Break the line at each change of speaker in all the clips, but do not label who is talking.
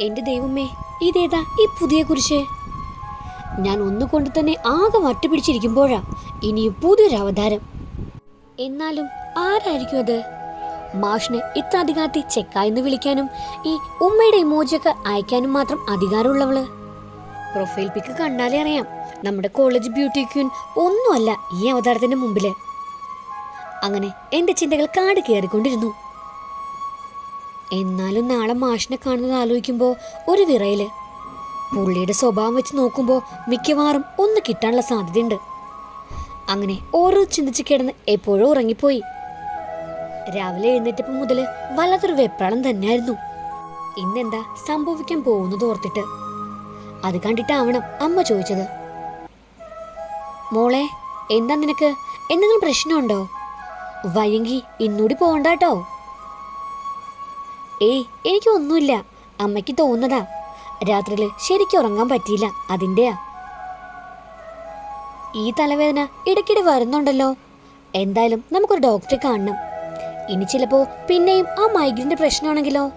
എന്റെ ദൈവമേ ഇതേതാ ഈ പുതിയ കുരിശ്? ഞാൻ ഒന്നുകൊണ്ട് തന്നെ ആകെ വട്ടുപിടിച്ചിരിക്കുമ്പോഴാ ഇനി പുതിയൊരു അവതാരം. എന്നാലും ആരായിരിക്കും അത്? മാഷിന് ഇത്ര അധികാരത്തിൽ ചെക്കായെന്ന് വിളിക്കാനും ഈ ഉമ്മയുടെ ഇമോജിയൊക്കെ അയക്കാനും മാത്രം അധികാരമുള്ളവൾ. പ്രൊഫൈൽ പിക്ക് കണ്ടാലേ അറിയാം നമ്മുടെ കോളേജ് ബ്യൂട്ടി ക്യൂൻ ഒന്നുമല്ല ഈ അവതാരത്തിന്റെ മുമ്പിൽ. അങ്ങനെ എന്റെ ചിന്തകൾ കാട് കയറിക്കൊണ്ടിരുന്നു. എന്നാലും നാളെ മാഷിനെ കാണുന്നത് ആലോചിക്കുമ്പോൾ ഒരു വിറയിൽ പുള്ളിയുടെ സ്വഭാവം വെച്ച് നോക്കുമ്പോൾ മിക്കവാറും ഒന്ന് കിട്ടാനുള്ള സാധ്യതയുണ്ട്. അങ്ങനെ ഓരോ ചിന്തിച്ച് കിടന്ന് എപ്പോഴോ ഉറങ്ങിപ്പോയി. രാവിലെ എഴുന്നേറ്റപ്പം മുതൽ വല്ലാത്തൊരു വെപ്രാളം തന്നെയായിരുന്നു. ഇന്നെന്താ സംഭവിക്കാൻ പോകുന്നത് ഓർത്തിട്ട്. അത് കണ്ടിട്ടാവണം അമ്മ ചോദിച്ചത്. മോളെ എന്താ നിനക്ക്? എന്തെങ്കിലും പ്രശ്നമുണ്ടോ? വയ്യെങ്കി ഇന്നൂടി പോകണ്ടാട്ടോ ഏയ് എനിക്കൊന്നുമില്ല. അമ്മയ്ക്ക് തോന്നുന്നതാ. രാത്രിയിൽ ശരിക്കും ഉറങ്ങാൻ പറ്റിയില്ല. അതിന്റെയാ ഈ തലവേദന ഇടയ്ക്കിടെ വരുന്നുണ്ടല്ലോ. എന്തായാലും നമുക്കൊരു ഡോക്ടറെ കാണണം. ഇനി ചിലപ്പോ പിന്നെയും ആ മൈഗ്രിന്റെ പ്രശ്നമാണെങ്കിലോ?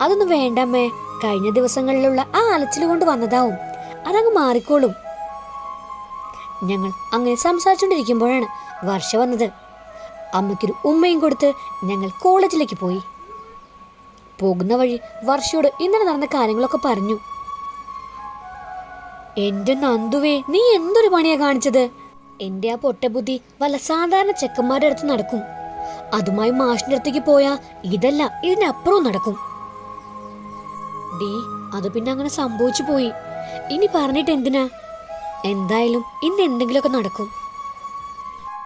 അതൊന്നും വേണ്ടമ്മേ കഴിഞ്ഞ ദിവസങ്ങളിലുള്ള ആ അലച്ചിൽ കൊണ്ട് വന്നതാവും. അതങ്ങ് മാറിക്കോളും. ഞങ്ങൾ അങ്ങനെ സംസാരിച്ചുകൊണ്ടിരിക്കുമ്പോഴാണ് വർഷ വന്നത്. അമ്മയ്ക്കൊരു ഉമ്മയും കൊടുത്ത് ഞങ്ങൾ കോളേജിലേക്ക് പോയി. പോകുന്ന വഴി വർഷയോട് ഇന്നലെ നടന്ന കാര്യങ്ങളൊക്കെ പറഞ്ഞു. എന്റെ നന്ദുവേ നീ എന്തൊരു പണിയാ കാണിച്ചത്? എന്റെ ആ പൊട്ടബുദ്ധി വല്ല സാധാരണ ചെക്കന്മാരുടെ അടുത്ത് നടക്കും. അതുമായി മാഷിന്റെ അടുത്തേക്ക് പോയാ ഇതല്ല ഇതിനപ്പുറവും നടക്കും. ഡീ അത് പിന്നെ അങ്ങനെ സംഭവിച്ചു പോയി. ഇനി പറഞ്ഞിട്ട് എന്തിനാ? എന്തായാലും ഇന്ന് എന്തെങ്കിലുമൊക്കെ നടക്കും.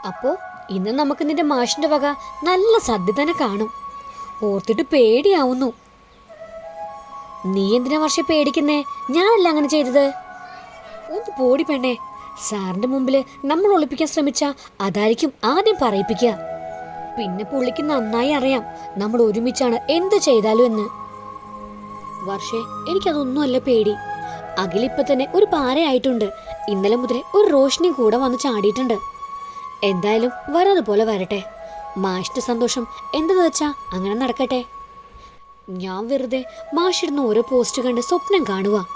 അപ്പോ ഇന്ന് നമുക്ക് നിന്റെ മാഷിന്റെ വക നല്ല സദ്യ തന്നെ കാണും. ഓർത്തിട്ട് പേടിയാവുന്നു. നീ എന്തിനാ വർഷം പേടിക്കുന്നേ? ഞാനല്ല അങ്ങനെ ചെയ്തത്. ഒന്ന് പോടി പെണ്ണേ. സാറിന്റെ മുമ്പിൽ നമ്മൾ ഒളിപ്പിക്കാൻ ശ്രമിച്ച അതായിരിക്കും ആദ്യം പറയിപ്പിക്കുക. പിന്നെ പുള്ളിക്ക് നന്നായി അറിയാം നമ്മൾ ഒരുമിച്ചാണ് എന്ത് ചെയ്താലും എന്ന്. വർഷേ എനിക്കതൊന്നുമല്ല പേടി. അഖിലിപ്പൊ തന്നെ ഒരു പാരയായിട്ടുണ്ട്. ഇന്നലെ മുതലേ ഒരു റോഷിനി കൂടെ വന്ന് ചാടിയിട്ടുണ്ട്. എന്തായാലും വരതുപോലെ പോലെ വരട്ടെ. മാഷിന്റെ സന്തോഷം എന്തെന്ന് വെച്ചാ അങ്ങനെ നടക്കട്ടെ. ഞാൻ വെറുതെ മാഷിടുന്ന ഓരോ പോസ്റ്റ് കണ്ട് സ്വപ്നം കാണുക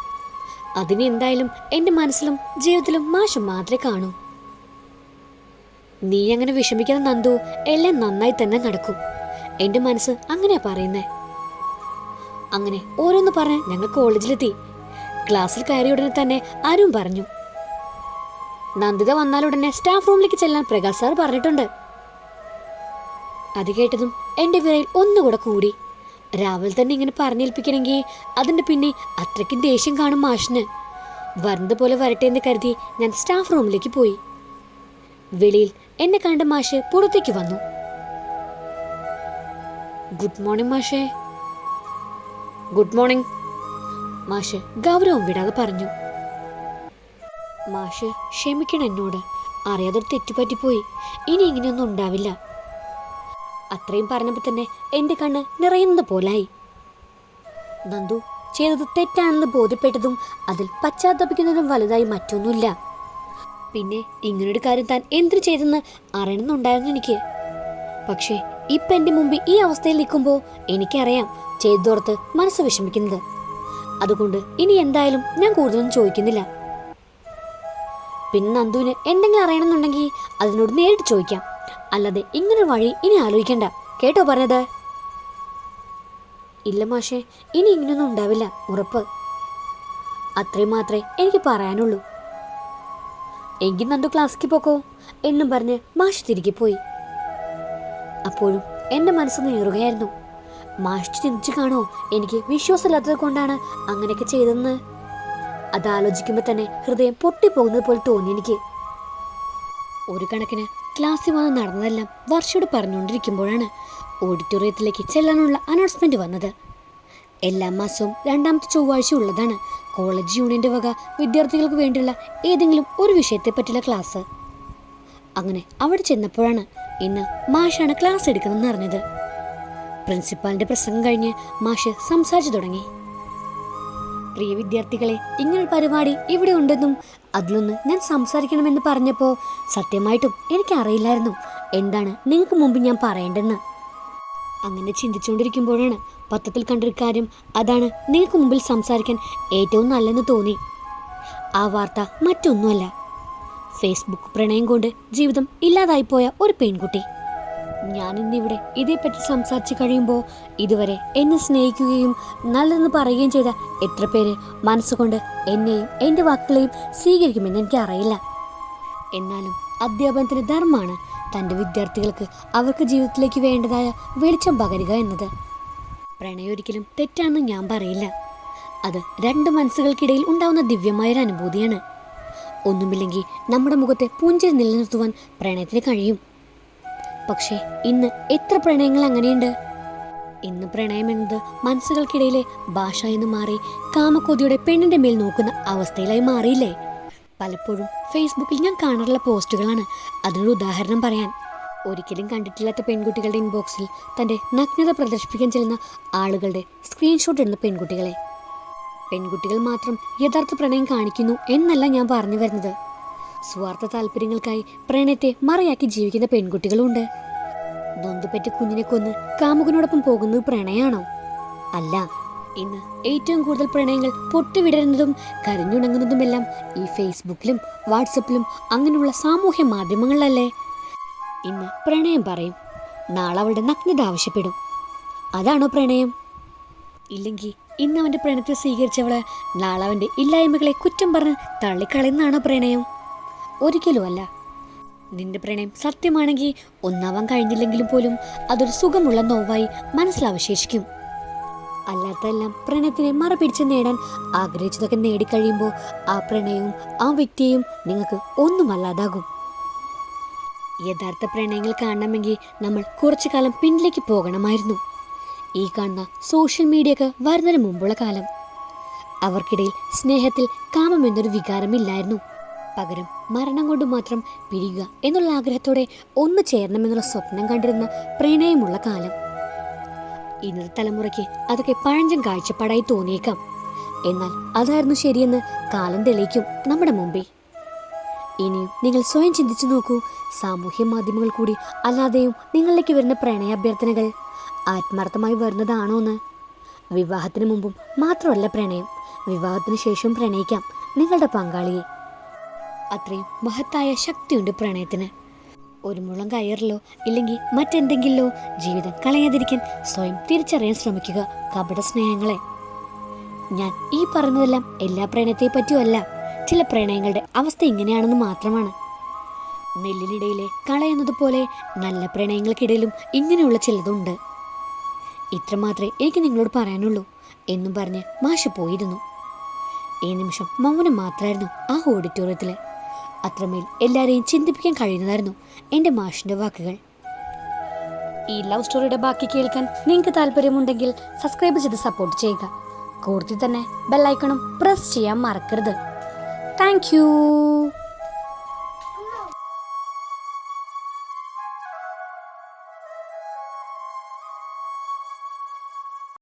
അതിനെന്തായാലും എന്റെ മനസ്സിലും ജീവിതത്തിലും മാഷ് മാത്രമേ കാണൂ. നീ അങ്ങനെ വിഷമിക്കാതെ നന്ദു എല്ലാം നന്നായി തന്നെ നടക്കും. എന്റെ മനസ്സ് അങ്ങനെയാ പറയുന്നേ. അങ്ങനെ ഓരോന്ന് പറഞ്ഞ് ഞങ്ങൾ കോളേജിലെത്തി. ക്ലാസ്സിൽ കയറിയ ഉടനെ തന്നെ ആരും പറഞ്ഞു. നന്ദിത വന്നാലുടനെ സ്റ്റാഫ് റൂമിലേക്ക് ചെല്ലാൻ പ്രകാശ് സാർ പറഞ്ഞിട്ടുണ്ട്. അത് കേട്ടതും എന്റെ വിരയിൽ ഒന്നുകൂടെ കൂടി. രാവിലെ തന്നെ ഇങ്ങനെ പറഞ്ഞേൽപ്പിക്കണമെങ്കിൽ അതിന്റെ പിന്നെ അത്രയ്ക്ക് ദേഷ്യം കാണും മാഷിന്. വരുന്നത് പോലെ വരട്ടെ എന്ന് കരുതി ഞാൻ സ്റ്റാഫ് റൂമിലേക്ക് പോയി. വെളിയിൽ എന്നെ കണ്ട മാഷ് പുറത്തേക്ക് വന്നു. ഗുഡ് മോർണിംഗ് മാഷേ. ഗുഡ് മോർണിംഗ് മാഷ് ഗൗരവം വിടാതെ പറഞ്ഞു. മാഷ് ക്ഷമിക്കണം എന്നോട്. അറിയാതൊരു തെറ്റുപറ്റിപ്പോയി ഇനി ഇങ്ങനെയൊന്നും ഉണ്ടാവില്ല. അത്രയും പറഞ്ഞപ്പോൾ തന്നെ എന്റെ കണ്ണ് നിറയുന്നത് പോലായി. നന്ദു ചെയ്തത് തെറ്റാണെന്ന് ബോധ്യപ്പെട്ടതും അതിൽ പശ്ചാത്തപിക്കുന്നതും വലുതായി മറ്റൊന്നുമില്ല. പിന്നെ ഇങ്ങനൊരു കാര്യം താൻ എന്തിനു ചെയ്തെന്ന് അറിയണമെന്നുണ്ടായിരുന്നു എനിക്ക്. പക്ഷേ ഇപ്പം എന്റെ മുമ്പിൽ ഈ അവസ്ഥയിൽ നിൽക്കുമ്പോൾ എനിക്കറിയാം ചെയ്തോർത്ത് മനസ്സ് വിഷമിക്കുന്നത്. അതുകൊണ്ട് ഇനി എന്തായാലും ഞാൻ കൂടുതലൊന്നും ചോദിക്കുന്നില്ല. പിന്നെ നന്ദുവിന് എന്തെങ്കിലും അറിയണമെന്നുണ്ടെങ്കിൽ അതിനോട് നേരിട്ട് ചോദിക്കാം. അല്ലാതെ ഇങ്ങനൊരു വഴി ഇനി ആലോചിക്കണ്ട. കേട്ടോ പറഞ്ഞത്? ഇല്ല മാഷേ ഇനി ഇങ്ങനെയൊന്നും ഉണ്ടാവില്ല. ഉറപ്പ്. അത്രയും മാത്രമേ എനിക്ക് പറയാനുള്ളൂ. എങ്കിൽ നന്ദു ക്ലാസ്സിക്ക് പോക്കോ എന്നും പറഞ്ഞ് മാഷ് തിരികെ പോയി. അപ്പോഴും എന്റെ മനസ്സ് ഏറുകയായിരുന്നു മാഷ് ചിന്തിച്ചു കാണോ എനിക്ക് വിശ്വാസമില്ലാത്തത് കൊണ്ടാണ് അങ്ങനെയൊക്കെ ചെയ്തതെന്ന്? അതാലോചിക്കുമ്പോൾ തന്നെ ഹൃദയം പൊട്ടിപ്പോകുന്നത് പോലെ തോന്നി എനിക്ക്. ഒരു കണക്കിന് ക്ലാസ്സിൽ വന്ന് നടന്നതെല്ലാം വർഷയോട് പറഞ്ഞുകൊണ്ടിരിക്കുമ്പോഴാണ് ഓഡിറ്റോറിയത്തിലേക്ക് ചെല്ലാനുള്ള അനൗൺസ്മെന്റ് വന്നത്. എല്ലാ മാസവും രണ്ടാമത്തെ ചൊവ്വാഴ്ച ഉള്ളതാണ് കോളേജ് യൂണിയന്റെ വക വിദ്യാർത്ഥികൾക്ക് വേണ്ടിയുള്ള ഏതെങ്കിലും ഒരു വിഷയത്തെ പറ്റിയുള്ള ക്ലാസ്. അങ്ങനെ അവിടെ ചെന്നപ്പോഴാണ് ഇന്ന് മാഷാണ് ക്ലാസ് എടുക്കുന്നതെന്ന് അറിഞ്ഞത്. പ്രിൻസിപ്പാളിന്റെ പ്രസംഗം കഴിഞ്ഞ് മാഷ് സംസാരിച്ചു തുടങ്ങി. പ്രിയ വിദ്യാർത്ഥികളെ ഇങ്ങനെ പരിപാടി ഇവിടെ ഉണ്ടെന്നും അതിലൊന്ന് ഞാൻ സംസാരിക്കണമെന്ന് പറഞ്ഞപ്പോൾ സത്യമായിട്ടും എനിക്ക് അറിയില്ലായിരുന്നു. എന്താണ് നിങ്ങൾക്ക് മുമ്പ് ഞാൻ പറയേണ്ടെന്ന് അങ്ങനെ ചിന്തിച്ചുകൊണ്ടിരിക്കുമ്പോഴാണ് പത്രത്തിൽ കണ്ടൊരു കാര്യം അതാണ് നിങ്ങൾക്ക് മുമ്പിൽ സംസാരിക്കാൻ ഏറ്റവും നല്ലെന്ന് തോന്നി. ആ വാർത്ത മറ്റൊന്നുമല്ല. ഫേസ്ബുക്ക് പ്രണയം കൊണ്ട് ജീവിതം ഇല്ലാതായിപ്പോയ ഒരു പെൺകുട്ടി. ഞാൻ ഇന്നിവിടെ ഇതേപ്പറ്റി സംസാരിച്ചു കഴിയുമ്പോൾ ഇതുവരെ എന്നെ സ്നേഹിക്കുകയും നല്ലതെന്ന് പറയുകയും ചെയ്ത എത്ര പേര് മനസ്സുകൊണ്ട് എന്നെയും എന്റെ വാക്കുകളെയും സ്വീകരിക്കുമെന്ന് എനിക്കറിയില്ല. എന്നാലും അധ്യാപനത്തിന് ധർമ്മമാണ് തന്റെ വിദ്യാർത്ഥികൾക്ക് അവർക്ക് ജീവിതത്തിലേക്ക് വേണ്ടതായ വെളിച്ചം പകരുക എന്നത്. പ്രണയം ഒരിക്കലും തെറ്റാണെന്ന് ഞാൻ പറയില്ല. അത് രണ്ട് മനസ്സുകൾക്കിടയിൽ ഉണ്ടാവുന്ന ദിവ്യമായൊരു അനുഭൂതിയാണ്. ഒന്നുമില്ലെങ്കിൽ നമ്മുടെ മുഖത്തെ പുഞ്ചിരി നിലനിർത്തുവാൻ പ്രണയത്തിന് കഴിയും. പക്ഷേ ഇന്ന് എത്ര പ്രണയങ്ങൾ അങ്ങനെയുണ്ട്? ഇന്ന് പ്രണയം എന്നത് മനസ്സുകൾക്കിടയിലെ ഭാഷ എന്ന് മാറി കാമക്കൊതിയുടെ പെണ്ണിന്റെ മേൽ നോക്കുന്ന അവസ്ഥയിലായി മാറിയില്ലേ? പലപ്പോഴും ഫേസ്ബുക്കിൽ ഞാൻ കാണാറുള്ള പോസ്റ്റുകളാണ്. അതിനൊരു ഉദാഹരണം പറയാൻ. ഒരിക്കലും കണ്ടിട്ടില്ലാത്ത പെൺകുട്ടികളുടെ ഇൻബോക്സിൽ തന്റെ നഗ്നത പ്രദർശിപ്പിക്കാൻ ചെല്ലുന്ന ആളുകളുടെ സ്ക്രീൻഷോട്ട് ഇടുന്ന പെൺകുട്ടികളെ. പെൺകുട്ടികൾ മാത്രം യഥാർത്ഥ പ്രണയം കാണിക്കുന്നു എന്നല്ല ഞാൻ പറഞ്ഞു വരുന്നത്. സ്വാർത്ഥ താല്പര്യങ്ങൾക്കായി പ്രണയത്തെ മറയാക്കി ജീവിക്കുന്ന പെൺകുട്ടികളുണ്ട്. നൊന്തുപറ്റി കുഞ്ഞിനെ കൊന്ന് കാമുകനോടൊപ്പം പോകുന്നത് പ്രണയാണോ? അല്ല ഇന്ന് ഏറ്റവും കൂടുതൽ പ്രണയങ്ങൾ പൊട്ടിവിടരുന്നതും കരിഞ്ഞുണങ്ങുന്നതുമെല്ലാം ഈ ഫേസ്ബുക്കിലും വാട്സപ്പിലും അങ്ങനെയുള്ള സാമൂഹ്യ മാധ്യമങ്ങളിലല്ലേ? ഇന്ന് പ്രണയം പറയും. നാളെ അവളുടെ നഗ്നത ആവശ്യപ്പെടും. അതാണോ പ്രണയം? ഇല്ലെങ്കിൽ ഇന്ന് അവന്റെ പ്രണയത്തെ സ്വീകരിച്ചവൾ നാളെ അവന്റെ ഇല്ലായ്മകളെ കുറ്റം പറഞ്ഞ് തള്ളിക്കളയുന്നതാണോ പ്രണയം? ഒരിക്കലും അല്ല. നിന്റെ പ്രണയം സത്യമാണെങ്കിൽ ഒന്നാവാൻ കഴിഞ്ഞില്ലെങ്കിലും പോലും അതൊരു സുഖമുള്ള നോവായി മനസ്സിലാവശേഷിക്കും. അല്ലാത്തതെല്ലാം പ്രണയത്തിനെ മറപിടിച്ച് നേടാൻ ആഗ്രഹിച്ചതൊക്കെ നേടിക്കഴിയുമ്പോൾ ആ പ്രണയവും ആ വ്യക്തിയും നിങ്ങൾക്ക് ഒന്നുമല്ലാതാകും. യഥാർത്ഥ പ്രണയങ്ങൾ കാണണമെങ്കിൽ നമ്മൾ കുറച്ചു കാലം പിന്നിലേക്ക് പോകണമായിരുന്നു. ഈ കാണുന്ന സോഷ്യൽ മീഡിയ ഒക്കെ വരുന്നതിന് മുമ്പുള്ള കാലം. അവർക്കിടയിൽ സ്നേഹത്തിൽ കാമം എന്നൊരു വികാരമില്ലായിരുന്നു. പകരം മരണം കൊണ്ട് മാത്രം പിരിയുക എന്നുള്ള ആഗ്രഹത്തോടെ ഒന്ന് ചേരണമെന്നുള്ള സ്വപ്നം കണ്ടിരുന്ന പ്രണയമുള്ള കാലം. ഇന്നത്തെ തലമുറയ്ക്ക് അതൊക്കെ പഴഞ്ചൻ കാഴ്ചപ്പാടായി തോന്നിയേക്കാം. എന്നാൽ അതായിരുന്നു ശരിയെന്ന് കാലം തെളിയിക്കും നമ്മുടെ മുമ്പേ ഇനിയും നിങ്ങൾ സ്വയം ചിന്തിച്ചു നോക്കൂ. സാമൂഹ്യ മാധ്യമങ്ങൾ കൂടി അല്ലാതെയും നിങ്ങളിലേക്ക് വരുന്ന പ്രണയാഭ്യർത്ഥനകൾ ആത്മാർത്ഥമായി വരുന്നതാണോ എന്ന്. വിവാഹത്തിന് മുമ്പും മാത്രമല്ല പ്രണയം. വിവാഹത്തിന് ശേഷവും പ്രണയിക്കാം നിങ്ങളുടെ പങ്കാളിയെ. അത്രയും മഹത്തായ ശക്തിയുണ്ട് പ്രണയത്തിന്. ഒരു മുളം കയറിലോ ഇല്ലെങ്കിൽ മറ്റെന്തെങ്കിലോ ജീവിതം കളയാതിരിക്കാൻ സ്വയം തിരിച്ചറിയാൻ ശ്രമിക്കുക കപട സ്നേഹങ്ങളെ. ഞാൻ ഈ പറഞ്ഞതെല്ലാം എല്ലാ പ്രണയത്തെ പറ്റിയല്ല ചില പ്രണയങ്ങളുടെ അവസ്ഥ ഇങ്ങനെയാണെന്ന് മാത്രമാണ്. നെല്ലിനിടയിലെ കളയുന്നതുപോലെ നല്ല പ്രണയങ്ങൾക്കിടയിലും ഇങ്ങനെയുള്ള ചിലതുണ്ട്. ഇത്ര മാത്രമേ എനിക്ക് നിങ്ങളോട് പറയാനുള്ളൂ എന്നും പറഞ്ഞ് മാഷ് പോയിരുന്നു. ഈ നിമിഷം മൗനം മാത്രമായിരുന്നു ആ ഓഡിറ്റോറിയത്തിൽ അത്രമേൽ എല്ലാവരെയും ചിന്തിപ്പിക്കാൻ കഴിയുന്നതായിരുന്നു എന്റെ മാഷിന്റെ വാക്കുകൾ. ഈ ലവ് സ്റ്റോറിയുടെ ബാക്കി കേൾക്കാൻ നിങ്ങൾക്ക് താല്പര്യമുണ്ടെങ്കിൽ സബ്സ്ക്രൈബ് ചെയ്ത് സപ്പോർട്ട് ചെയ്യുക. കൂടുതൽ തന്നെ ബെല്ലൈക്കണും പ്രസ് ചെയ്യാൻ മറക്കരുത്. താങ്ക്